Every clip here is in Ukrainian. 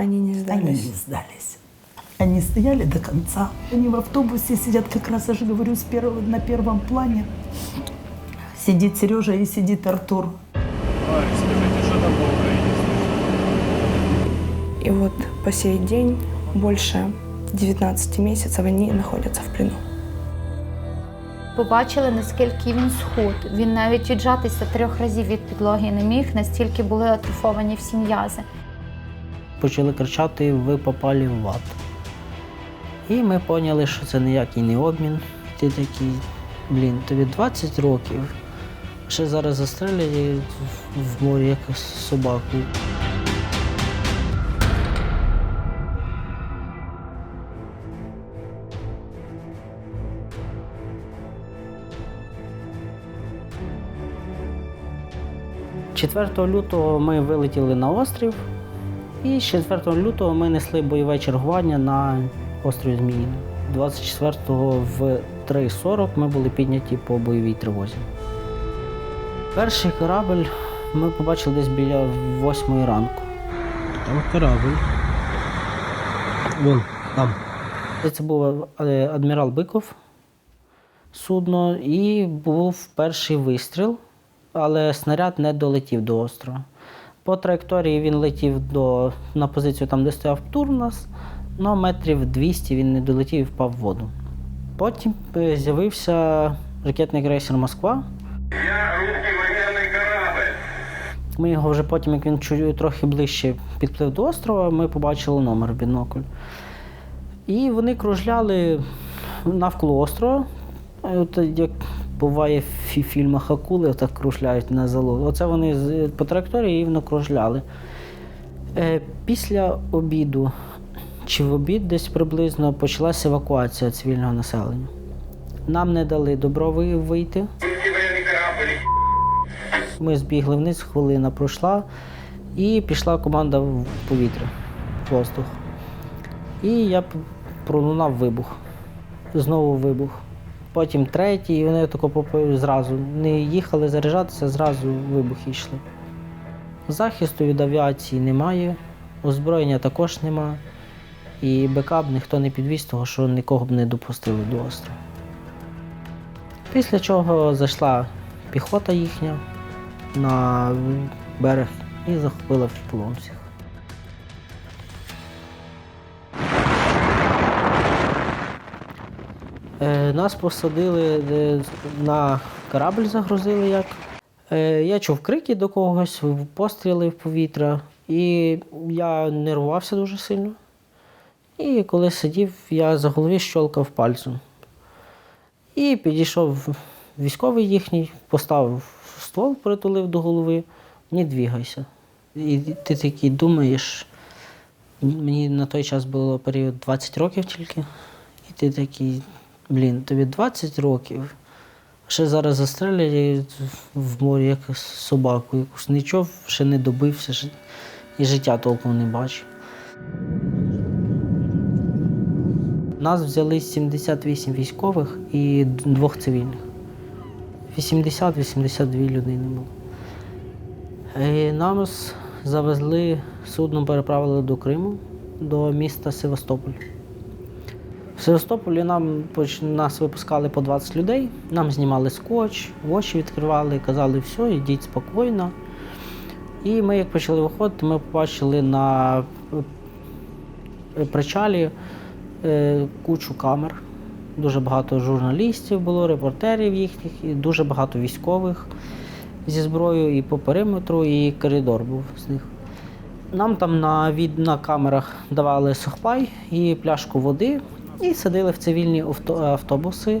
Они не Они не сдались. сдались. Они стояли до конца. Они в автобусе сидят, как раз, я же говорю, с первого, на первом плане. Сидит Сережа и сидит Артур. Скажите, що там по Україні? И вот по сей день больше 19 месяцев они находятся в плену. Побачили, наскільки він схуд. Він навіть віджатися трьох разів від підлоги не міг, настільки були атрофовані всі м'язи. Почали кричати Ви попали в ад. І ми поняли, що це ніякий не обмін. Ти такий, блін, тобі 20 років. Ще зараз застрелять в морі як собаку. Четвертого лютого ми вилетіли на острів, і 4 лютого ми несли бойове чергування на острові Зміїне. 24-го в 3.40 ми були підняті по бойовій тривозі. Перший корабль ми побачили десь біля 8 ранку. Там корабль. Вон, там. Це був е, адмірал Биков судно, і був перший вистріл, але снаряд не долетів до острова. По траєкторії він летів до, на позицію там, де стояв птур у нас, але метрів 200 він не долетів і впав в воду. Потім е, з'явився ракетний крейсер Москва. Я русский военный корабль. Ми його вже потім, як він трохи ближче підплив до острова, ми побачили номер в бінокль. І вони кружляли навколо острова. Е, От як буває в фільмах акули, так кружляють на залу. Оце вони по траєкторії рівно кружляли. Е, Після обіду, чи в обід десь приблизно почалася евакуація цивільного населення. Нам не дали доброви вийти. Ми збігли вниз, хвилина пройшла, і пішла команда в повітря, в воздух. І я пролунав вибух. Знову вибух. Потім третій, і вони тако зразу не їхали заряджатися, зразу вибухи йшли. Захисту від авіації немає, озброєння також немає. І бекап ніхто не підвіз, того що нікого б не допустили до острова. Після чого зайшла піхота їхня на берег і захопила в полон всіх. Нас посадили е, на корабль, загрузили як. Е, я чув крики до когось, постріли в повітря, і я нервувався дуже сильно. І коли сидів, я за голові щолкав пальцем. І підійшов військовий їхній, поставив ствол, притулив до голови, не двігайся. І ти такий думаєш, мені на той час було період 20 років тільки. І ти такий, блін, тобі 20 років. Ще зараз застрелять в морі як собаку, якусь нічого ще не добився, ще і життя толком не бачив. Нас взяли 78 військових і двох цивільних. 80-82 людини було. І нас завезли, судном переправили до Криму, до міста Севастополь. В Севастополі нам нас випускали по 20 людей, нам знімали скотч, очі відкривали, казали, все, йдіть спокійно. І ми, як почали виходити, ми побачили на е, причалі е, кучу камер. Дуже багато журналістів було, репортерів їхніх, і дуже багато військових зі зброєю і по периметру, і коридор був з них. Нам там на, від, на камерах давали сухпай і пляшку води, і садили в цивільні автобуси.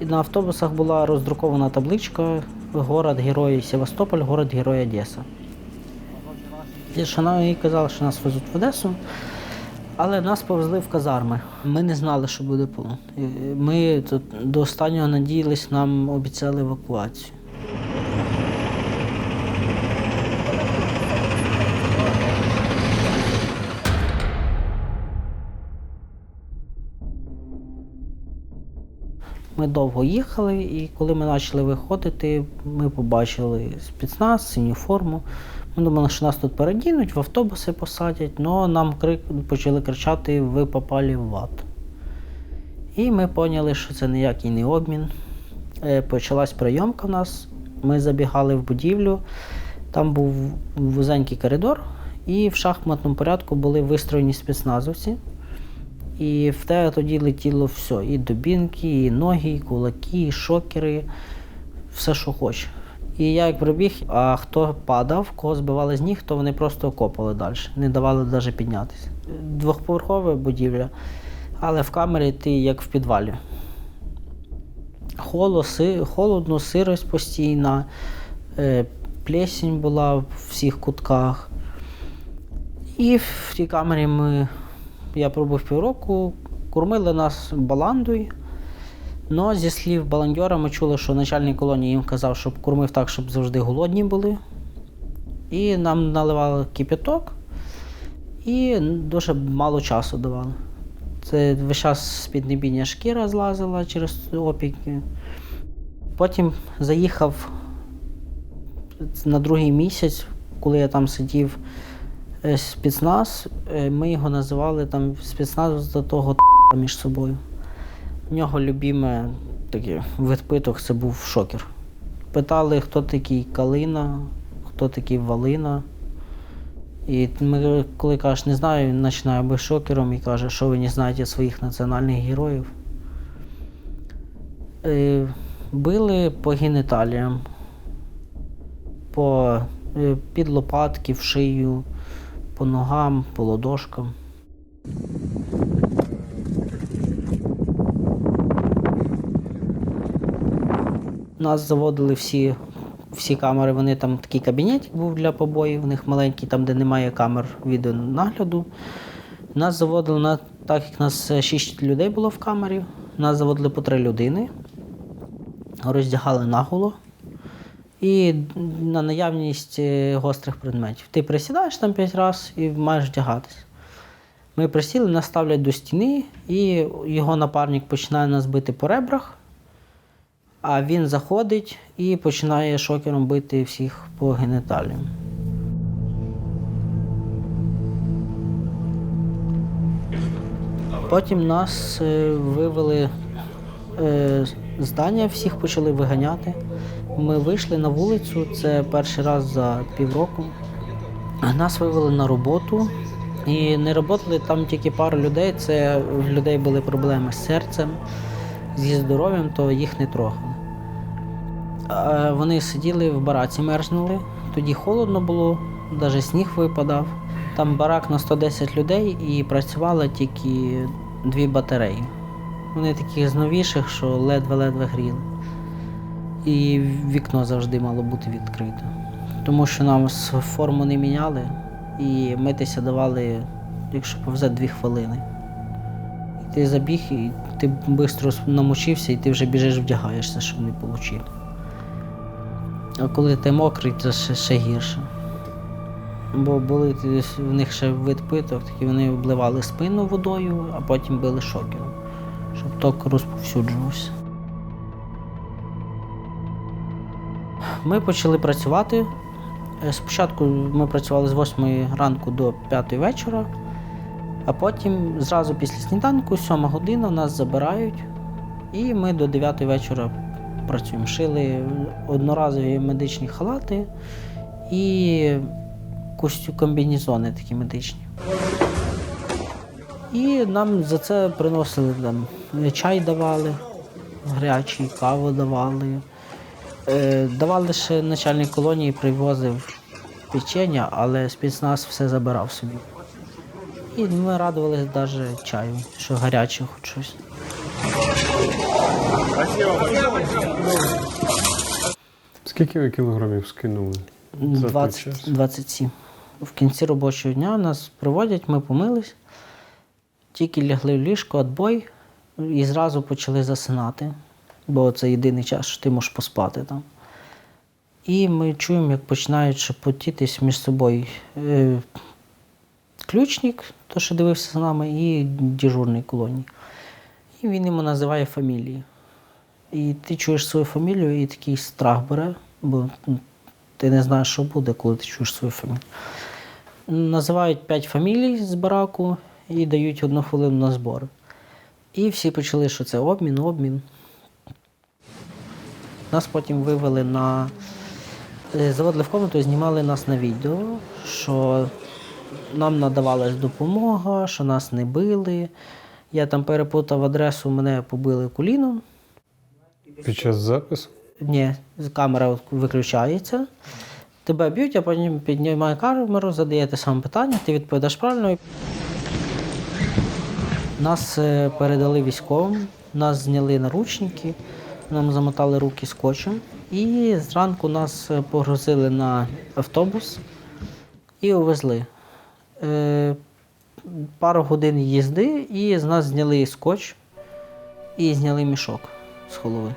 І на автобусах була роздрукована табличка Город Герой Севастополь, город Герой Одеса. І що нам і казали, що нас везуть в Одесу. Але нас повезли в казарми. Ми не знали, що буде полон. Ми тут до останнього надіялись, нам обіцяли евакуацію. Ми довго їхали, і коли ми почали виходити, ми побачили спецназ, синю форму, Ми думали, що нас тут передінуть, в автобуси посадять, але нам крик, почали кричати Ви попали в ад. І ми поняли, що це ніякий не обмін. Е, Почалась прийомка в нас. Ми забігали в будівлю, там був вузенький коридор, і в шахматному порядку були вистроєні спецназовці. І в те тоді летіло все: і дубінки, і ноги, і кулаки, і шокери, все, що хоче. І я як прибіг, а хто падав, кого збивали з ніг, то вони просто копали далі, не давали навіть піднятися. Двохповерхова будівля, але в камері ти як в підвалі. Холо, си, холодно, сирость постійна, е, плесінь була в всіх кутках. І в тій камері ми, я пробув півроку, кормили нас баландою. Но зі слів баландьора ми чули, що начальник колонії їм казав, щоб кормив так, щоб завжди голодні були. І нам наливали кипяток і дуже мало часу давали. Це весь час з піднебіння шкіра злазила через опіки. Потім заїхав на другий місяць, коли я там сидів спецназ, е, ми його називали там спецназ до того між собою. У нього любиме такий відпиток це був шокер. Питали, хто такий Калина, хто такий Валина. І ми, коли кажеш, не знаю, він починає бути шокером і каже, що ви не знаєте своїх національних героїв. Е, Били по геніталіям, по, е, під лопатки, в шию, по ногам, по ладошкам. Нас заводили всі, всі камери, вони там такий кабінет був для побоїв, у них маленький, там, де немає камер відеонагляду. Нас заводили, на, так як нас е, шість людей було в камері, нас заводили по три людини, роздягали наголо і на наявність е, гострих предметів. Ти присідаєш там п'ять разів і маєш вдягатись. Ми присіли, нас ставлять до стіни, і його напарник починає нас бити по ребрах. А він заходить і починає шокером бити всіх по геніталіям. Потім нас е, вивели е, з здання, всіх почали виганяти. Ми вийшли на вулицю, це перший раз за півроку. Нас вивели на роботу. І не працювали там тільки пару людей. Це в людей були проблеми з серцем, зі здоров'ям, то їх не трогали. Е, Вони сиділи в бараці, мерзнули. Тоді холодно було, навіть сніг випадав. Там барак на 110 людей і працювало тільки дві батареї. Вони такі з новіших, що ледве-ледве гріли. І вікно завжди мало бути відкрите. Тому що нам форму не міняли і митися давали, якщо повзе, дві хвилини. І ти забіг, і ти швидко намочився, і ти вже біжиш вдягаєшся, щоб не отримали. А коли ти мокрий, то ще, ще гірше. Бо були в них ще вид питок, такі вони обливали спину водою, а потім били шокером, щоб ток розповсюджувався. Ми почали працювати. Е, Спочатку ми працювали з 8 ранку до 5 вечора, а потім зразу після сніданку, 7 година, нас забирають, і ми до 9 вечора працюємо. Шили одноразові медичні халати і комбінезони такі медичні. І нам за це приносили там чай давали, гарячий, каву давали. Е, давали ще начальник колонії, привозив печення, але спецназ все забирав собі. І ми радувалися навіть чаю, що гаряче хоч щось. Скільки ви кілограмів скинули? 20, 27. В кінці робочого дня нас проводять, ми помились, тільки лягли в ліжко, отбой, і зразу почали засинати, бо це єдиний час, що ти можеш поспати там. І ми чуємо, як починають шепотітись між собою е, ключник, то, що дивився за нами, і дежурний колонії. І він йому називає фамілії. І ти чуєш свою фамілію, і такий страх бере, бо ну, Ти не знаєш, що буде, коли ти чуєш свою фамілію. Називають п'ять фамілій з бараку і дають одну хвилину на збори. І всі почали, що це обмін, обмін. Нас потім вивели на. е, Заводили в комнату і знімали нас на відео, що нам надавалась допомога, що нас не били. Я там перепутав адресу, мене побили коліном. Під час запису? Ні, камера виключається. Тебе б'ють, а потім піднімає камеру, задає те саме питання, ти відповідаєш правильно. Нас е, передали військовим, нас зняли наручники, нам замотали руки скотчем. І зранку нас е, погрузили на автобус і увезли. Е, пару годин їзди, і з нас зняли скотч і зняли мішок з голови.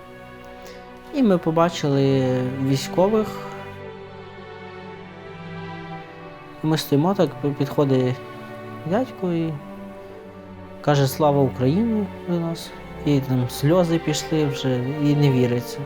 І ми побачили військових. Ми стоїмо так, підходить дядько і каже Слава Україні до нас. І там сльози пішли вже, і не віриться.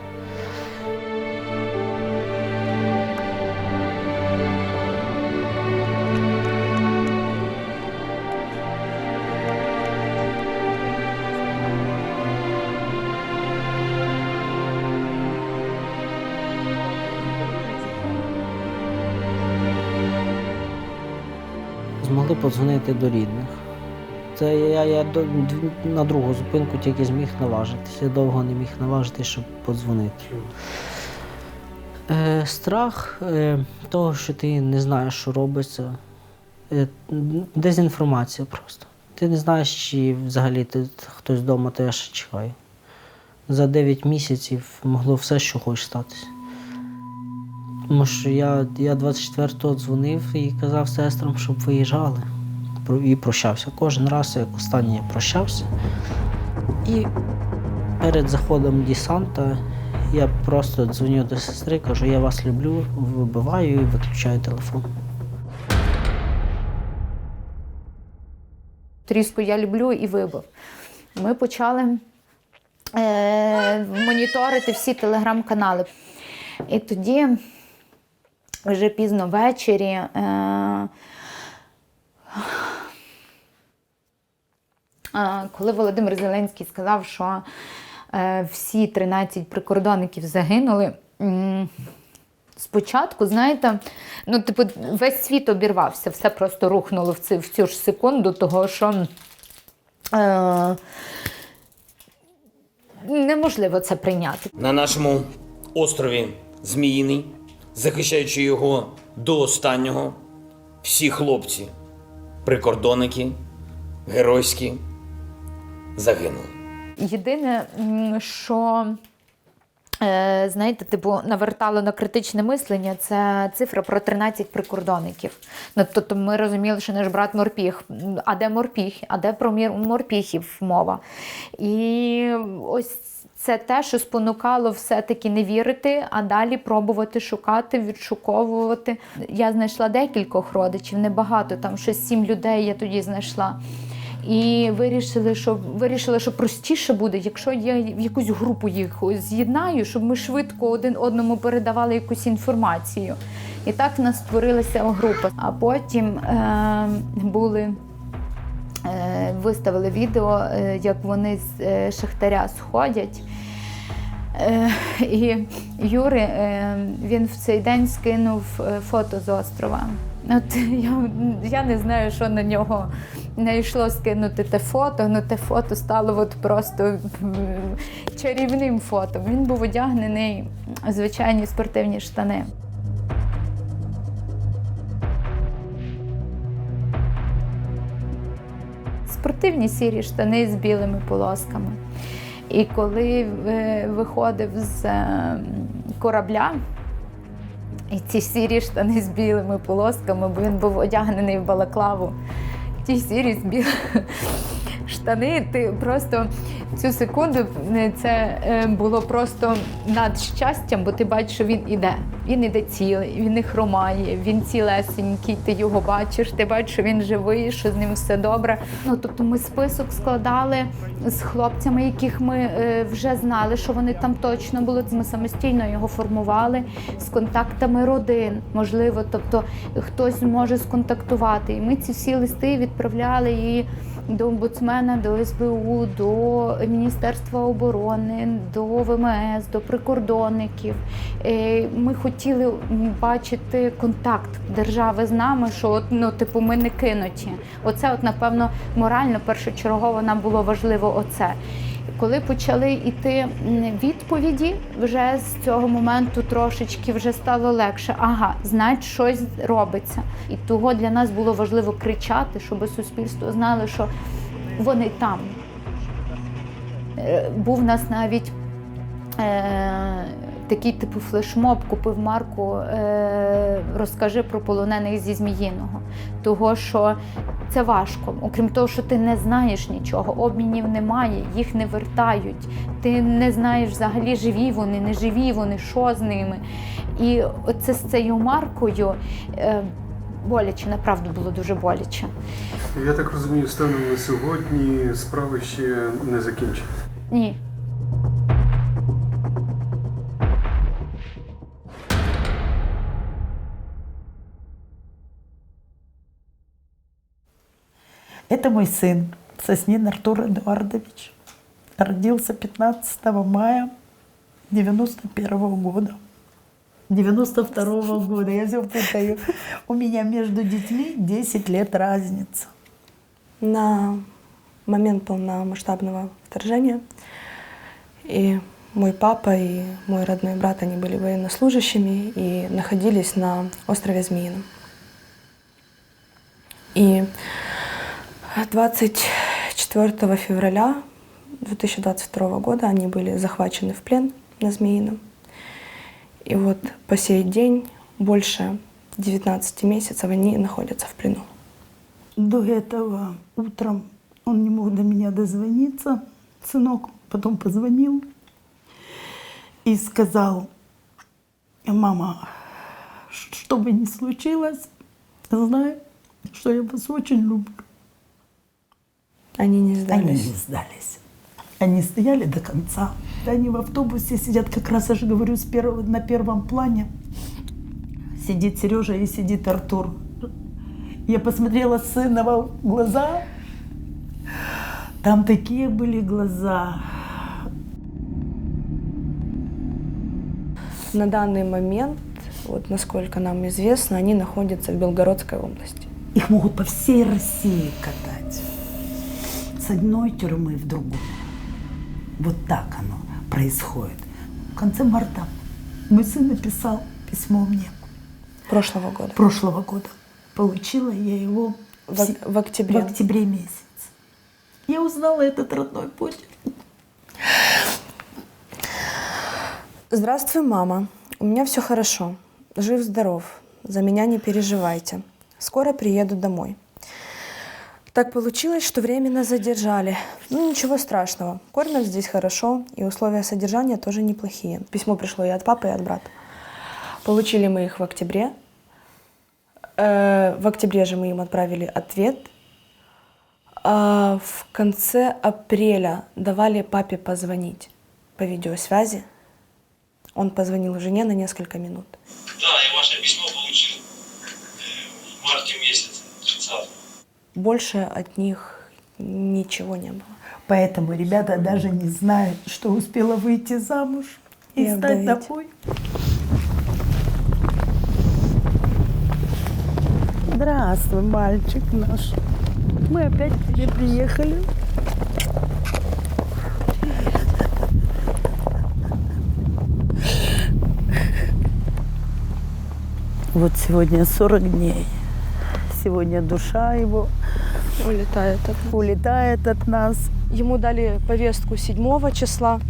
Змогли подзвонити до рідних. Це я, я на другу зупинку тільки зміг наважитися. Я довго не міг наважитися, щоб подзвонити. Е, страх е, того, що ти не знаєш, що робиться. Е, дезінформація просто. Ти не знаєш, чи взагалі ти, хтось вдома ще чекає. За 9 місяців могло все, що хоче статися. Тому що я, я 24-го дзвонив і казав сестрам, щоб виїжджали. І прощався. Кожен раз, як останній я прощався. І перед заходом десанта я просто дзвоню до сестри, кажу, я вас люблю, вибиваю і виключаю телефон. Тріску я люблю і вибив. Ми почали е, моніторити всі телеграм-канали. І тоді, вже пізно ввечері, е, коли Володимир Зеленський сказав, що е, всі 13 прикордонників загинули. Спочатку, знаєте, ну, типу, весь світ обірвався, все просто рухнуло в цю, в цю ж секунду, того що е, неможливо це прийняти. на нашому острові Зміїний, захищаючи його до останнього, всі хлопці, прикордонники, геройські, загинули. Єдине, що е, знаєте, типу, навертало на критичне мислення, це цифра про 13 прикордонників. Ну, тобто ми розуміли, що наш брат морпіг. А де морпіг? А де про морпіхів мова? І ось це те, що спонукало все-таки не вірити, а далі пробувати шукати, відшуковувати. Я знайшла декількох родичів, небагато, там щось сім людей я тоді знайшла. І вирішили, що вирішили, що простіше буде, якщо я в якусь групу їх з'єднаю, щоб ми швидко один одному передавали якусь інформацію. І так в нас створилася група. А потім е, були. е, Виставили відео, е, як вони з е, Шахтаря сходять. І Юри він в цей день скинув фото з острова. От я, я не знаю, що на нього не йшло скинути те фото, але те фото стало от просто чарівним фото. Він був одягнений в звичайні спортивні штани. Спортивні сірі штани з білими полосками. І коли е, виходив з е, корабля, і ці сірі штани з білими полосками, бо він був одягнений в балаклаву. Ті сірі з білими. штани. Ти просто цю секунду е, це е, було просто над щастям, бо ти бачиш, що він іде. Він іде цілий, він не хромає, він цілесенький, ти його бачиш, ти бачиш, що він живий, що з ним все добре. Ну тобто ми список складали з хлопцями, яких ми е, вже знали, що вони там точно були. Ми самостійно його формували з контактами родин, можливо, тобто хтось зможе сконтактувати. І ми ці всі листи відправляли і до омбудсмена, до СБУ, до Міністерства оборони, до ВМС, до прикордонників. Е, Ми хотіли бачити контакт держави з нами, що от, ну, типу, ми не кинуті. Оце, от, напевно, морально першочергово нам було важливо оце. Коли почали йти відповіді, вже з цього моменту трошечки вже стало легше. Ага, значить, щось робиться. І того для нас було важливо кричати, щоб суспільство знало, що вони там. Е, Був в нас навіть е, такий типу флешмоб, купив марку, е, розкажи про полонених зі Зміїного. Того, що це важко. Окрім того, що ти не знаєш нічого, обмінів немає, їх не вертають. Ти не знаєш взагалі, живі вони, не живі вони, що з ними. І оце з цією маркою боляче, направду було дуже боляче. Я так розумію, станом на сьогодні справи ще не закінчені. Ні. Это мой сын, Соснин Артур Эдуардович. Родился 15 мая 91 года. 92 года, я все путаю. У меня между детьми 10 лет разница. На момент полномасштабного вторжения и мой папа и мой родной брат, они были военнослужащими и находились на острове Змеином. И 24 февраля 2022 года они были захвачены в плен на Змеином. И вот по сей день больше 19 месяцев они находятся в плену. До этого утром он не мог до меня дозвониться, сынок, потом позвонил и сказал, мама, что бы ни случилось, знай, что я вас очень люблю. Они не Они сдались. не сдались. Они стояли до конца. Они в автобусе сидят, как раз я же говорю, с первого, на первом плане. Сидит Сережа и сидит Артур. Я посмотрела сына в глаза. Там такие были глаза. На данный момент, вот насколько нам известно, они находятся в Белгородской области. Их могут по всей России катать. С одной тюрьмы в другую. Вот так оно происходит. В конце марта мой сын написал письмо мне Прошлого года. прошлого года. Получила я его В, в, октябре. в октябре месяце. Узнала этот родной почерк. Здравствуй, мама. У меня все хорошо. Жив-здоров. За меня не переживайте. Скоро приеду домой. Так получилось, что временно задержали. Ну, ничего страшного. Кормят здесь хорошо, и условия содержания тоже неплохие. Письмо пришло и от папы, и от брата. Получили мы их в октябре. Э, В октябре же мы им отправили ответ. А в конце апреля давали папе позвонить по видеосвязи. Он позвонил жене на несколько минут. Да, я ваше письмо получил э, в марте месяце, 30 Больше от них ничего не было. Поэтому ребята даже не знают, что успела выйти замуж и И стать домой. Здравствуй, мальчик наш. Мы опять к тебе приехали. Вот сегодня 40 дней. Сегодня душа его Улетает от улетает от нас. Ему дали повестку 7 числа.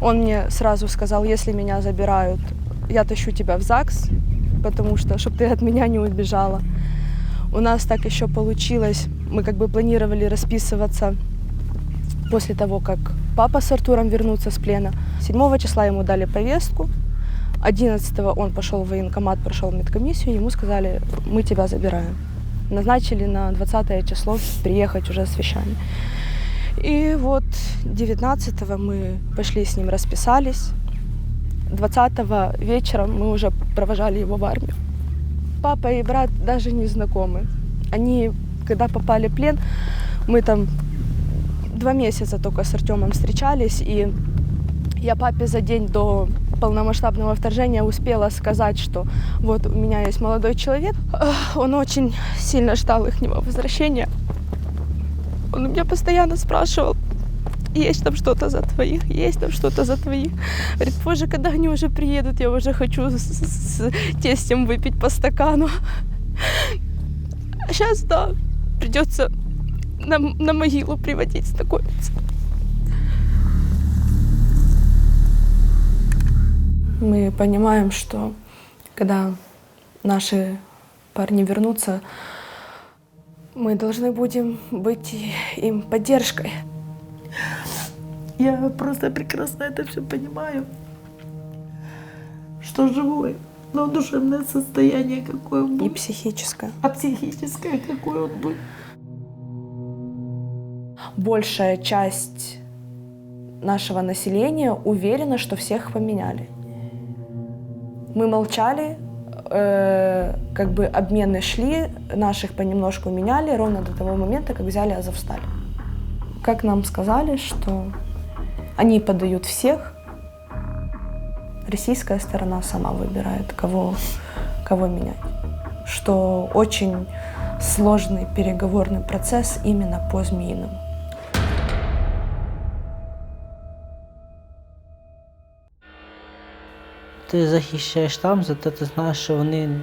Он мне сразу сказал, если меня забирают, я тащу тебя в ЗАГС, потому что, чтобы ты от меня не убежала. У нас так еще получилось. Мы как бы планировали расписываться после того, как папа с Артуром вернутся с плена. 7 числа ему дали повестку. 11 он пошел в военкомат, прошел медкомиссию, ему сказали, мы тебя забираем. Назначили на 20 число приехать уже с вещами. И вот 19 мы пошли с ним, расписались. 20 вечером мы уже провожали его в армию. Папа и брат даже не знакомы. Они, когда попали в плен, мы там два месяца только с Артемом встречались, и я папе за день до полномасштабного вторжения успела сказать, что вот у меня есть молодой человек, он очень сильно ждал их возвращения. Он меня постоянно спрашивал, есть там что-то за твоих, есть там что-то за твоих. Говорит, позже, когда они уже приедут, я уже хочу с, с- с тестем выпить по стакану. А сейчас, да, придется на, на могилу приводить знакомиться. Мы понимаем, что когда наши парни вернутся, мы должны будем быть им поддержкой. Я просто прекрасно это все понимаю. Что живой, но душевное состояние какое он И будет, психическое. а психическое какое он будет. Большая часть нашего населения уверена, что всех поменяли. Мы молчали, э, как бы обмены шли, наших понемножку меняли ровно до того момента, как взяли Азовсталь. Как нам сказали, что они подают всех, российская сторона сама выбирает, кого, кого менять. Что очень сложный переговорный процесс именно по Змеиному. Ти захищаєш там, зате ти знаєш, що вони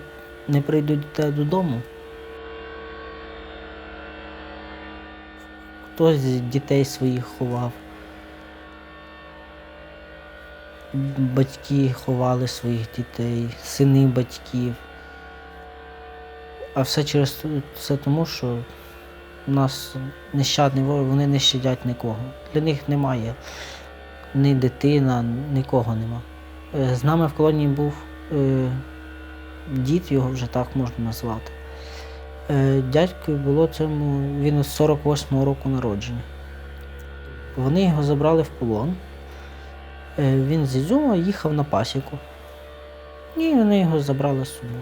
не прийдуть до тебе додому. Хтось дітей своїх ховав. Батьки ховали своїх дітей, сини батьків. А все через це тому, що у нас нещадний ворог, вони не щадять нікого. Для них немає ні дитина, нікого нема. Е, З нами в колонії був е, дід, його вже так можна назвати. Е, дядькові було цьому, він з 48-го року народження. Вони його забрали в полон. Е, він з Ізюма їхав на пасіку. І вони його забрали з собою.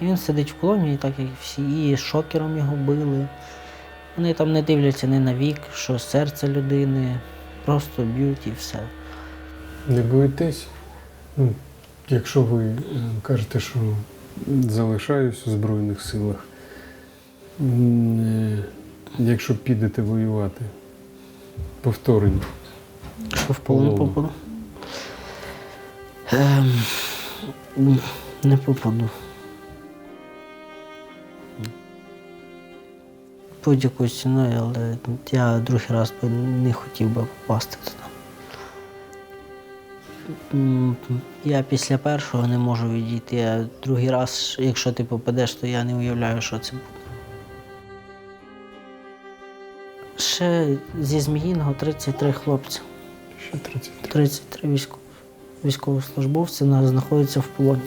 І він сидить в колонії, так як всі, і шокером його били. Вони там не дивляться ні на вік, що серце людини, просто б'ють і все. Не боїтесь? Ну, якщо ви е, кажете, що залишаюсь у Збройних силах, е, якщо підете воювати, повторення. Що в полон попаду? Ем, не попаду. Будь-якою ціною, але я другий раз би не хотів би попасти туди. Я після першого не можу відійти, а другий раз, якщо ти попадеш, то я не уявляю, що це буде. Ще зі Зміїного 33 хлопці. Ще 30. 33 військов... військовослужбовці нас знаходяться в полоні.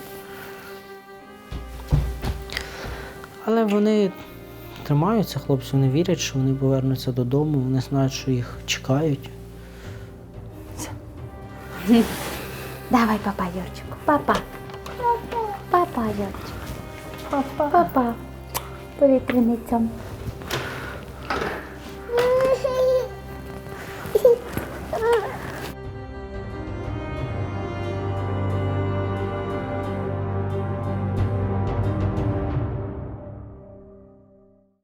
Але вони тримаються, хлопці, вони вірять, що вони повернуться додому, вони знають, що їх чекають. Давай, папа, Юрчику. Папа. Папа, Юрчику. Папа. Цьом.